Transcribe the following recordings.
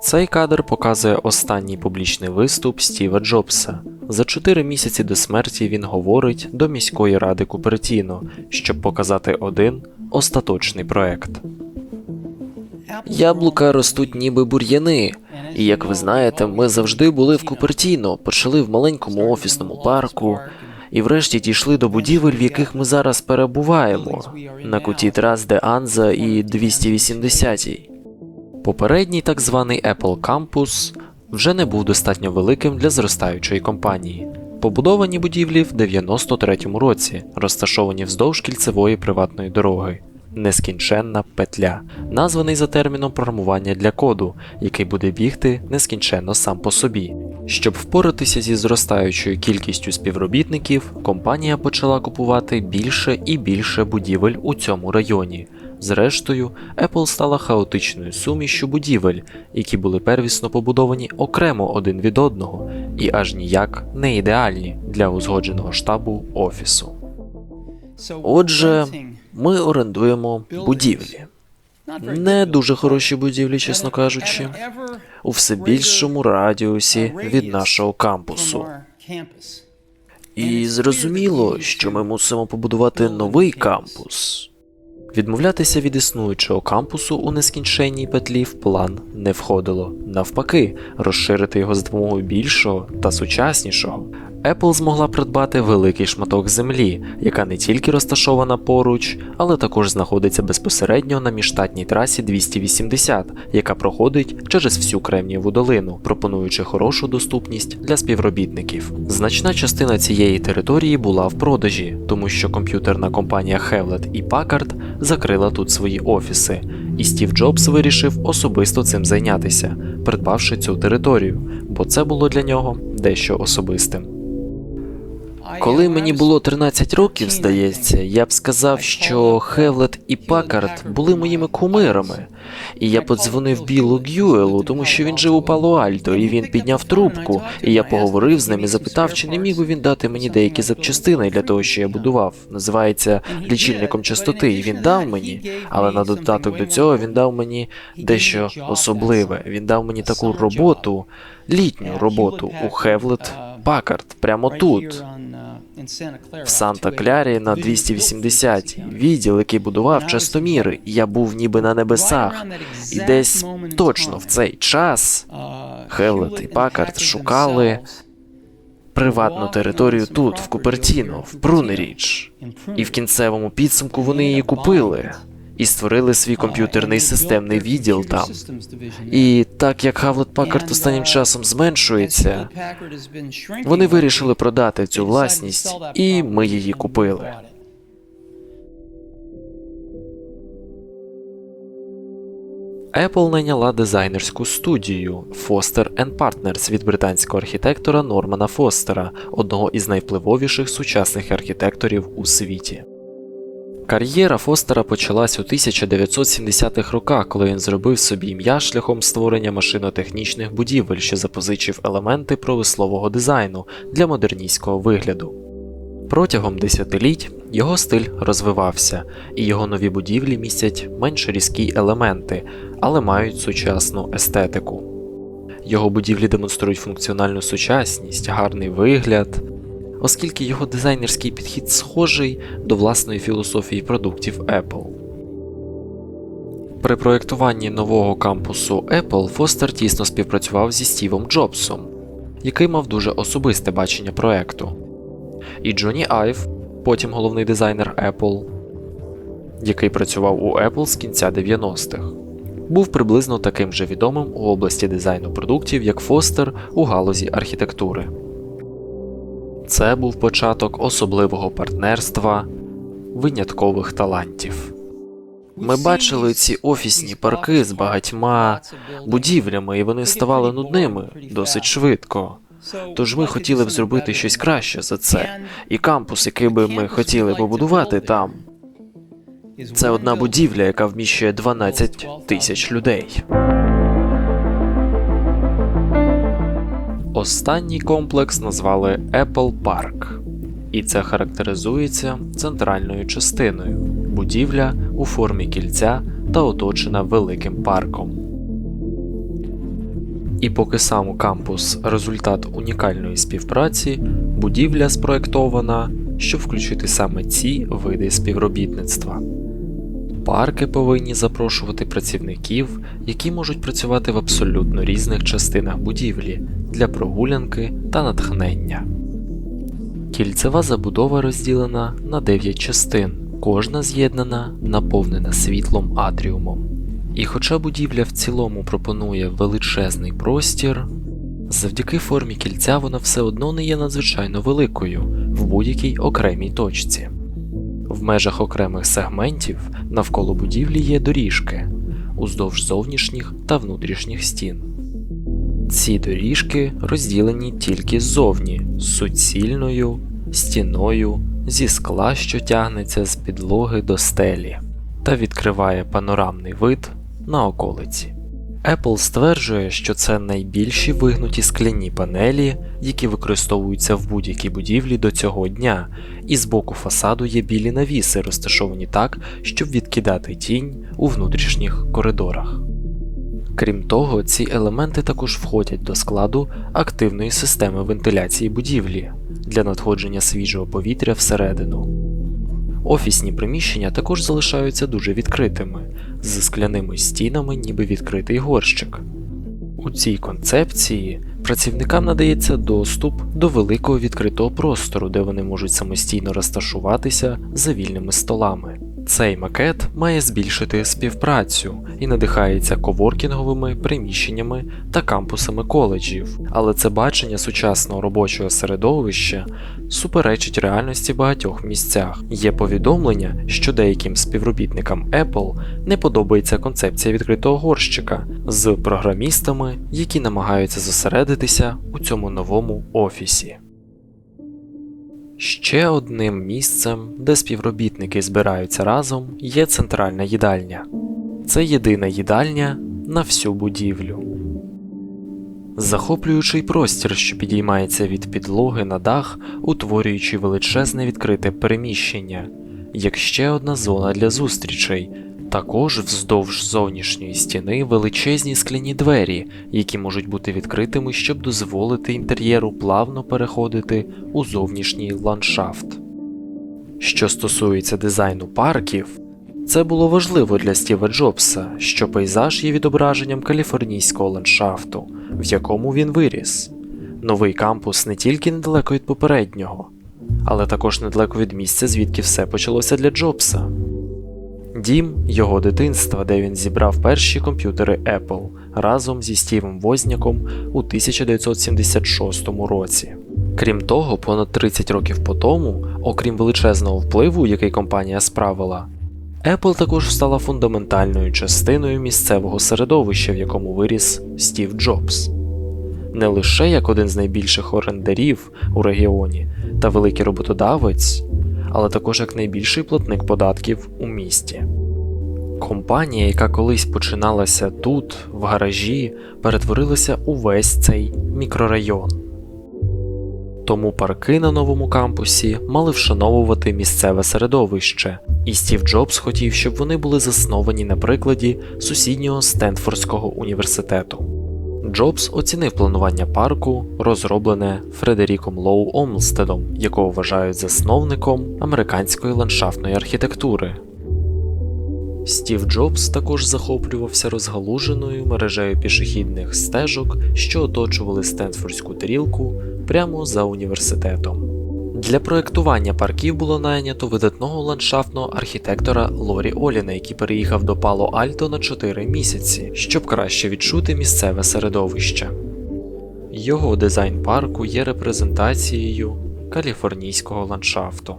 Цей кадр показує останній публічний виступ Стіва Джобса. За чотири місяці до смерті він говорить до міської ради Купертіно, щоб показати один остаточний проект. Яблука ростуть ніби бур'яни. І як ви знаєте, ми завжди були в Купертіно, почали в маленькому офісному парку, і врешті дійшли до будівель, в яких ми зараз перебуваємо, на куті трас де Анза і 280. Попередній так званий Apple Campus вже не був достатньо великим для зростаючої компанії. Побудовані будівлі в 93-му році, розташовані вздовж кільцевої приватної дороги. Нескінченна петля, названий за терміном програмування для коду, який буде бігти нескінченно сам по собі. Щоб впоратися зі зростаючою кількістю співробітників, компанія почала купувати більше і більше будівель у цьому районі. Зрештою, Apple стала хаотичною сумішю будівель, які були первісно побудовані окремо один від одного і аж ніяк не ідеальні для узгодженого штабу офісу. Отже, ми орендуємо будівлі. Не дуже хороші будівлі, чесно кажучи, у все більшому радіусі від нашого кампусу. І зрозуміло, що ми мусимо побудувати новий кампус. Відмовлятися від існуючого кампусу у нескінченній петлі в план не входило. Навпаки, розширити його з допомогою більшого та сучаснішого. Apple змогла придбати великий шматок землі, яка не тільки розташована поруч, але також знаходиться безпосередньо на міжштатній трасі 280, яка проходить через всю Кремнієву долину, пропонуючи хорошу доступність для співробітників. Значна частина цієї території була в продажі, тому що комп'ютерна компанія Hewlett і Packard закрила тут свої офіси, і Стів Джобс вирішив особисто цим зайнятися, придбавши цю територію, бо це було для нього дещо особистим. Коли мені було 13 років, здається, я б сказав, що Хевлет і Пакард були моїми кумирами. І я подзвонив Білу Гюелу, тому що він жив у Пало-Альто, і він підняв трубку, і я поговорив з ним і запитав, чи не міг би він дати мені деякі запчастини для того, що я будував. Називається лічильником частоти, і він дав мені. Але на додаток до цього він дав мені дещо особливе. Він дав мені таку роботу, літню роботу у Хевлет Пакард, прямо тут. В Санта-Клярі на 280 відділ, який будував частоміри. Я був ніби на небесах, і десь точно в цей час Хевлет і Пакард шукали приватну територію тут, в Купертіно, в Брунеріч. І в кінцевому підсумку вони її купили і створили свій комп'ютерний системний відділ там. І так як Хавлет Пакард останнім часом зменшується, вони вирішили продати цю власність, і ми її купили. Apple найняла дизайнерську студію Foster Partners від британського архітектора Нормана Фостера, одного із найвпливовіших сучасних архітекторів у світі. Кар'єра Фостера почалась у 1970-х роках, коли він зробив собі ім'я шляхом створення машинотехнічних будівель, що запозичив елементи промислового дизайну для модерністського вигляду. Протягом десятиліть його стиль розвивався, і його нові будівлі містять менш різкі елементи, але мають сучасну естетику. Його будівлі демонструють функціональну сучасність, гарний вигляд, оскільки його дизайнерський підхід схожий до власної філософії продуктів Apple. При проєктуванні нового кампусу Apple Фостер тісно співпрацював зі Стівом Джобсом, який мав дуже особисте бачення проекту. І Джонні Айв, потім головний дизайнер Apple, який працював у Apple з кінця 90-х, був приблизно таким же відомим у області дизайну продуктів, як Фостер у галузі архітектури. Це був початок особливого партнерства виняткових талантів. Ми бачили ці офісні парки з багатьма будівлями, і вони ставали нудними досить швидко. Тож ми хотіли б зробити щось краще за це, і кампус, який би ми хотіли побудувати там. Це одна будівля, яка вміщує 12 тисяч людей. Останній комплекс назвали Apple Park, і це характеризується центральною частиною будівля у формі кільця та оточена великим парком. І поки сам кампус результат унікальної співпраці, будівля спроектована, щоб включити саме ці види співробітництва. Парки повинні запрошувати працівників, які можуть працювати в абсолютно різних частинах будівлі для прогулянки та натхнення. Кільцева забудова розділена на 9 частин, кожна з'єднана, наповнена світлом атріумом. І хоча будівля в цілому пропонує величезний простір, завдяки формі кільця вона все одно не є надзвичайно великою в будь-якій окремій точці. В межах окремих сегментів навколо будівлі є доріжки уздовж зовнішніх та внутрішніх стін. Ці доріжки розділені тільки ззовні суцільною стіною зі скла, що тягнеться з підлоги до стелі, та відкриває панорамний вид на околиці. Apple стверджує, що це найбільші вигнуті скляні панелі, які використовуються в будь-якій будівлі до цього дня, і з боку фасаду є білі навіси, розташовані так, щоб відкидати тінь у внутрішніх коридорах. Крім того, ці елементи також входять до складу активної системи вентиляції будівлі для надходження свіжого повітря всередину. Офісні приміщення також залишаються дуже відкритими, з скляними стінами, ніби відкритий горщик. У цій концепції працівникам надається доступ до великого відкритого простору, де вони можуть самостійно розташуватися за вільними столами. Цей макет має збільшити співпрацю і надихається коворкінговими приміщеннями та кампусами коледжів, але це бачення сучасного робочого середовища суперечить реальності в багатьох місцях. Є повідомлення, що деяким співробітникам Apple не подобається концепція відкритого горщика з програмістами, які намагаються зосередитися у цьому новому офісі. Ще одним місцем, де співробітники збираються разом, є центральна їдальня. Це єдина їдальня на всю будівлю. Захоплюючий простір, що підіймається від підлоги на дах, утворюючи величезне відкрите переміщення, як ще одна зона для зустрічей, також вздовж зовнішньої стіни величезні скляні двері, які можуть бути відкритими, щоб дозволити інтер'єру плавно переходити у зовнішній ландшафт. Що стосується дизайну парків, це було важливо для Стіва Джобса, що пейзаж є відображенням каліфорнійського ландшафту, в якому він виріс. Новий кампус не тільки недалеко від попереднього, але також недалеко від місця, звідки все почалося для Джобса. Дім його дитинства, де він зібрав перші комп'ютери Apple разом зі Стівом Возняком у 1976 році. Крім того, понад 30 років по тому, окрім величезного впливу, який компанія справила, Apple також стала фундаментальною частиною місцевого середовища, в якому виріс Стів Джобс. Не лише як один з найбільших орендарів у регіоні та великий роботодавець, але також як найбільший платник податків у місті. Компанія, яка колись починалася тут, в гаражі, перетворилася у весь цей мікрорайон. Тому парки на новому кампусі мали вшановувати місцеве середовище, і Стів Джобс хотів, щоб вони були засновані на прикладі сусіднього Стенфордського університету. Джобс оцінив планування парку, розроблене Фредеріком Лоу Омлстедом, якого вважають засновником американської ландшафтної архітектури. Стів Джобс також захоплювався розгалуженою мережею пішохідних стежок, що оточували Стенфордську тарілку прямо за університетом. Для проектування парків було найнято видатного ландшафтного архітектора Лорі Оліна, який переїхав до Пало Альто на 4 місяці, щоб краще відчути місцеве середовище. Його дизайн парку є репрезентацією каліфорнійського ландшафту.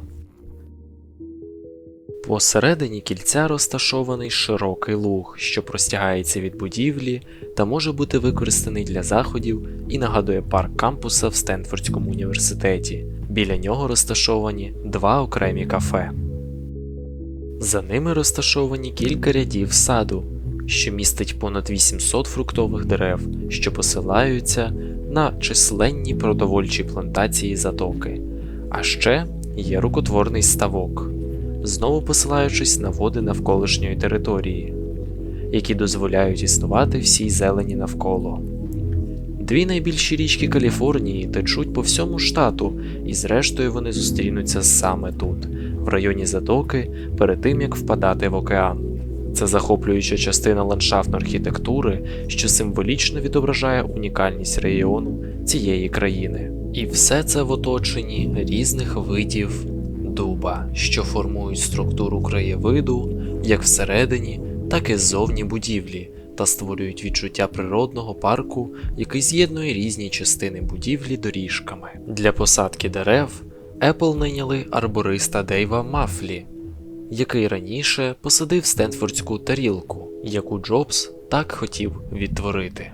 Посередині кільця розташований широкий луг, що простягається від будівлі та може бути використаний для заходів і нагадує парк кампуса в Стенфордському університеті. Біля нього розташовані два окремі кафе. За ними розташовані кілька рядів саду, що містить понад 800 фруктових дерев, що посилаються на численні продовольчі плантації затоки. А ще є рукотворний ставок, знову посилаючись на води навколишньої території, які дозволяють існувати всій зелені навколо. Дві найбільші річки Каліфорнії течуть по всьому штату, і зрештою вони зустрінуться саме тут, в районі затоки, перед тим як впадати в океан. Це захоплююча частина ландшафтної архітектури, що символічно відображає унікальність регіону цієї країни. І все це в оточенні різних видів дуба, що формують структуру краєвиду як всередині, так і ззовні будівлі, та створюють відчуття природного парку, який з'єднує різні частини будівлі доріжками. Для посадки дерев Apple найняли арбориста Дейва Мафлі, який раніше посадив Стенфордську тарілку, яку Джобс так хотів відтворити.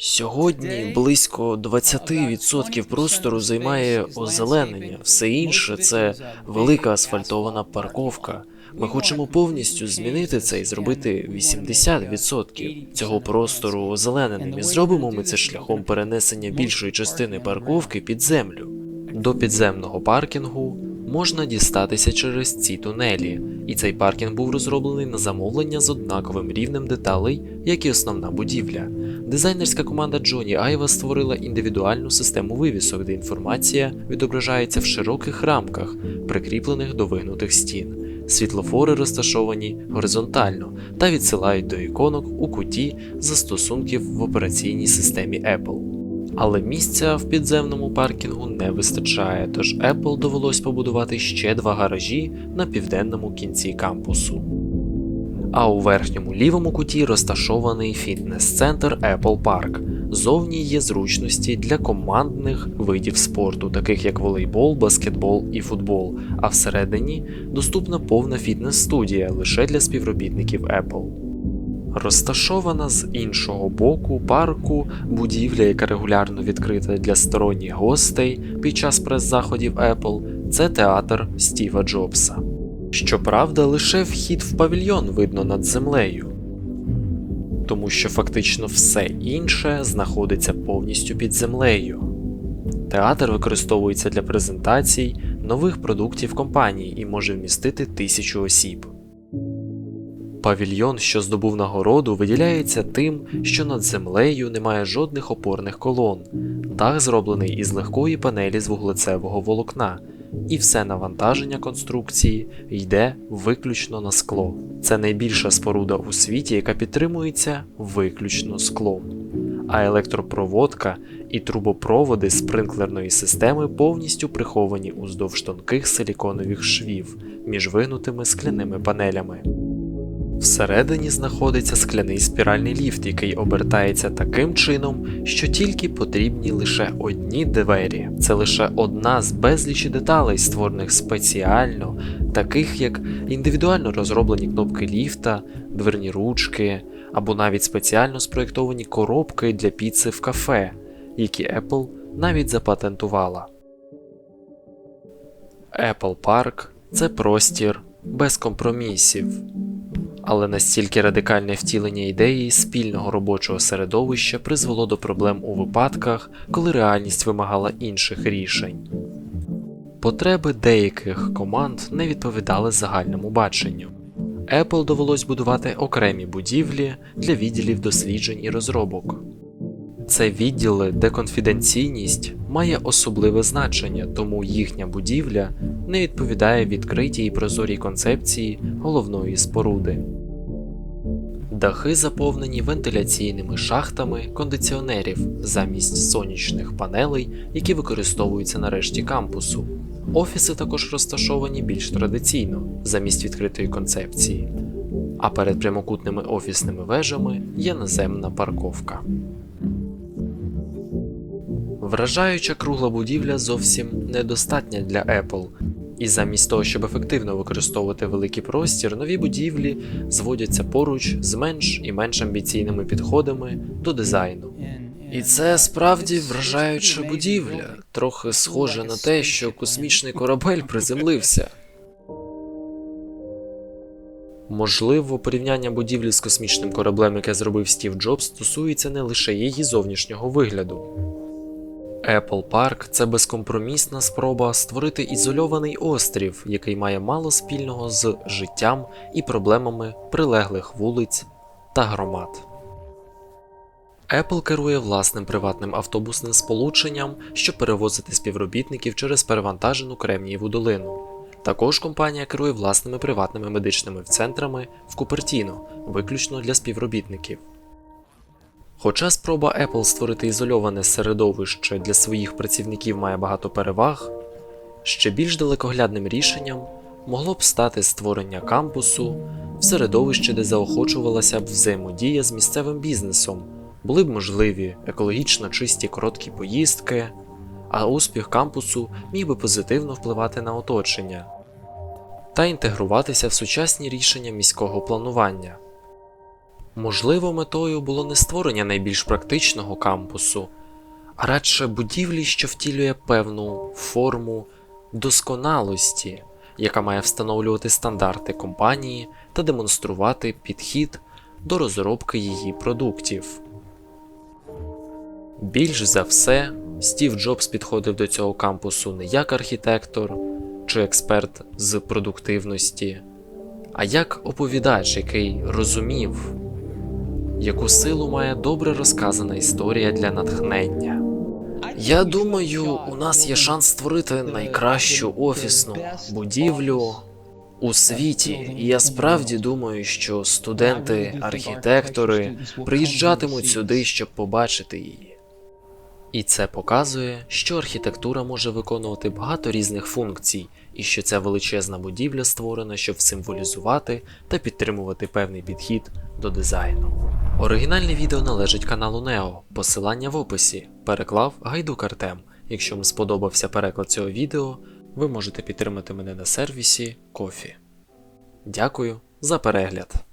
Сьогодні близько 20% простору займає озеленення, все інше це велика асфальтована парковка. Ми хочемо повністю змінити це і зробити 80% цього простору озелененим. І зробимо ми це шляхом перенесення більшої частини парковки під землю. До підземного паркінгу можна дістатися через ці тунелі, і цей паркінг був розроблений на замовлення з однаковим рівнем деталей, як і основна будівля. Дизайнерська команда Джоні Айва створила індивідуальну систему вивісок, де інформація відображається в широких рамках, прикріплених до вигнутих стін. Світлофори розташовані горизонтально та відсилають до іконок у куті застосунків в операційній системі Apple. Але місця в підземному паркінгу не вистачає, тож Apple довелось побудувати ще два гаражі на південному кінці кампусу. А у верхньому лівому куті розташований фітнес-центр Apple Park. Зовні є зручності для командних видів спорту, таких як волейбол, баскетбол і футбол, а всередині доступна повна фітнес-студія лише для співробітників Apple. Розташована з іншого боку парку будівля, яка регулярно відкрита для сторонніх гостей під час прес-заходів Apple, це театр Стіва Джобса. Щоправда, лише вхід в павільйон видно над землею, тому що фактично все інше знаходиться повністю під землею. Театр використовується для презентацій нових продуктів компанії і може вмістити тисячу осіб. Павільйон, що здобув нагороду, виділяється тим, що над землею немає жодних опорних колон, дах зроблений із легкої панелі з вуглецевого волокна, і все навантаження конструкції йде виключно на скло. Це найбільша споруда у світі, яка підтримується виключно склом. А електропроводка і трубопроводи спринклерної системи повністю приховані уздовж тонких силіконових швів між вигнутими скляними панелями. Всередині знаходиться скляний спіральний ліфт, який обертається таким чином, що тільки потрібні лише одні двері. Це лише одна з безлічі деталей, створених спеціально, таких як індивідуально розроблені кнопки ліфта, дверні ручки або навіть спеціально спроєктовані коробки для піци в кафе, які Apple навіть запатентувала. Apple Park це простір без компромісів але настільки радикальне втілення ідеї спільного робочого середовища призвело до проблем у випадках, коли реальність вимагала інших рішень. Потреби деяких команд не відповідали загальному баченню. Apple довелось будувати окремі будівлі для відділів досліджень і розробок. Це відділи, де конфіденційність має особливе значення, тому їхня будівля не відповідає відкритій і прозорій концепції головної споруди. Дахи заповнені вентиляційними шахтами кондиціонерів замість сонячних панелей, які використовуються на решті кампусу. Офіси також розташовані більш традиційно, замість відкритої концепції, а перед прямокутними офісними вежами є наземна парковка. Вражаюча кругла будівля зовсім недостатня для Apple, і замість того, щоб ефективно використовувати великий простір, нові будівлі зводяться поруч з менш і менш амбіційними підходами до дизайну. І це справді вражаюча будівля, трохи схоже на те, що космічний корабель приземлився. Можливо, порівняння будівлі з космічним кораблем, яке зробив Стів Джобс, стосується не лише її зовнішнього вигляду. Apple Park це безкомпромісна спроба створити ізольований острів, який має мало спільного з життям і проблемами прилеглих вулиць та громад. Apple керує власним приватним автобусним сполученням, щоб перевозити співробітників через перевантажену Кремнієву долину. Також компанія керує власними приватними медичними центрами в Купертіно, виключно для співробітників. Хоча спроба Apple створити ізольоване середовище для своїх працівників має багато переваг, ще більш далекоглядним рішенням могло б стати створення кампусу в середовищі, де заохочувалася б взаємодія з місцевим бізнесом, були б можливі екологічно чисті короткі поїздки, а успіх кампусу міг би позитивно впливати на оточення та інтегруватися в сучасні рішення міського планування. Можливо, метою було не створення найбільш практичного кампусу, а радше будівлі, що втілює певну форму досконалості, яка має встановлювати стандарти компанії та демонструвати підхід до розробки її продуктів. Більш за все, Стів Джобс підходив до цього кампусу не як архітектор чи експерт з продуктивності, а як оповідач, який розумів, яку силу має добре розказана історія для натхнення. Я думаю, у нас є шанс створити найкращу офісну будівлю у світі. І я справді думаю, що студенти, архітектори приїжджатимуть сюди, щоб побачити її. І це показує, що архітектура може виконувати багато різних функцій, і що ця величезна будівля створена, щоб символізувати та підтримувати певний підхід до дизайну. Оригінальне відео належить каналу Нео, посилання в описі. Переклав Гайдук Артем. Якщо вам сподобався переклад цього відео, ви можете підтримати мене на сервісі Кофі. Дякую за перегляд!